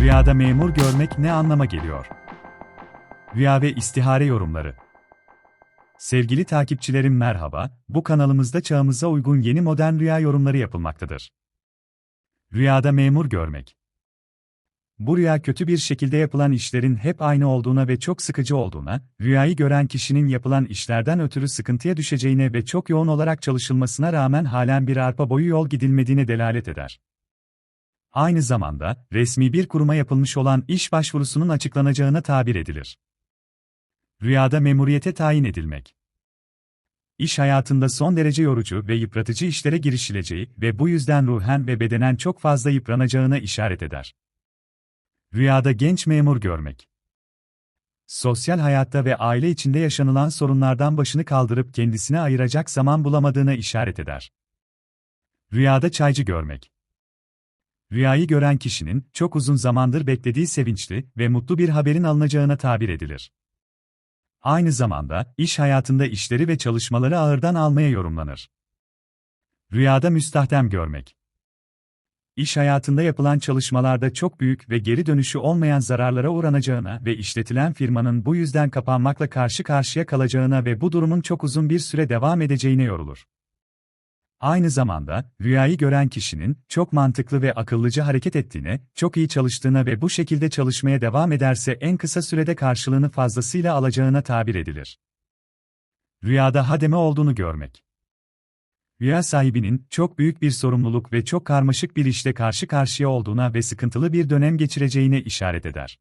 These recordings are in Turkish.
Rüyada memur görmek ne anlama geliyor? Rüya ve istihare yorumları. Sevgili takipçilerim merhaba, bu kanalımızda çağımıza uygun yeni modern rüya yorumları yapılmaktadır. Rüyada memur görmek. Bu rüya kötü bir şekilde yapılan işlerin hep aynı olduğuna ve çok sıkıcı olduğuna, rüyayı gören kişinin yapılan işlerden ötürü sıkıntıya düşeceğine ve çok yoğun olarak çalışılmasına rağmen halen bir arpa boyu yol gidilmediğine delalet eder. Aynı zamanda, resmi bir kuruma yapılmış olan iş başvurusunun açıklanacağına tabir edilir. Rüyada memuriyete tayin edilmek. İş hayatında son derece yorucu ve yıpratıcı işlere girişileceği ve bu yüzden ruhen ve bedenen çok fazla yıpranacağına işaret eder. Rüyada genç memur görmek. Sosyal hayatta ve aile içinde yaşanılan sorunlardan başını kaldırıp kendisine ayıracak zaman bulamadığına işaret eder. Rüyada çaycı görmek. Rüyayı gören kişinin çok uzun zamandır beklediği sevinçli ve mutlu bir haberin alınacağına tabir edilir. Aynı zamanda iş hayatında işleri ve çalışmaları ağırdan almaya yorumlanır. Rüyada müstahdem görmek. İş hayatında yapılan çalışmalarda çok büyük ve geri dönüşü olmayan zararlara uğranacağına ve işletilen firmanın bu yüzden kapanmakla karşı karşıya kalacağına ve bu durumun çok uzun bir süre devam edeceğine yorulur. Aynı zamanda, rüyayı gören kişinin çok mantıklı ve akıllıca hareket ettiğine, çok iyi çalıştığına ve bu şekilde çalışmaya devam ederse en kısa sürede karşılığını fazlasıyla alacağına tabir edilir. Rüyada hademe olduğunu görmek. Rüya sahibinin çok büyük bir sorumluluk ve çok karmaşık bir işle karşı karşıya olduğuna ve sıkıntılı bir dönem geçireceğine işaret eder.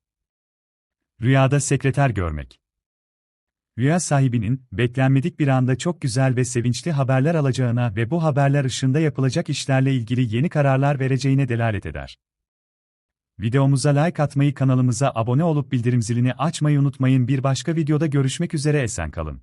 Rüyada sekreter görmek. Rüya sahibinin, beklenmedik bir anda çok güzel ve sevinçli haberler alacağına ve bu haberler ışığında yapılacak işlerle ilgili yeni kararlar vereceğine delalet eder. Videomuza like atmayı kanalımıza abone olup bildirim zilini açmayı unutmayın bir başka videoda görüşmek üzere esen kalın.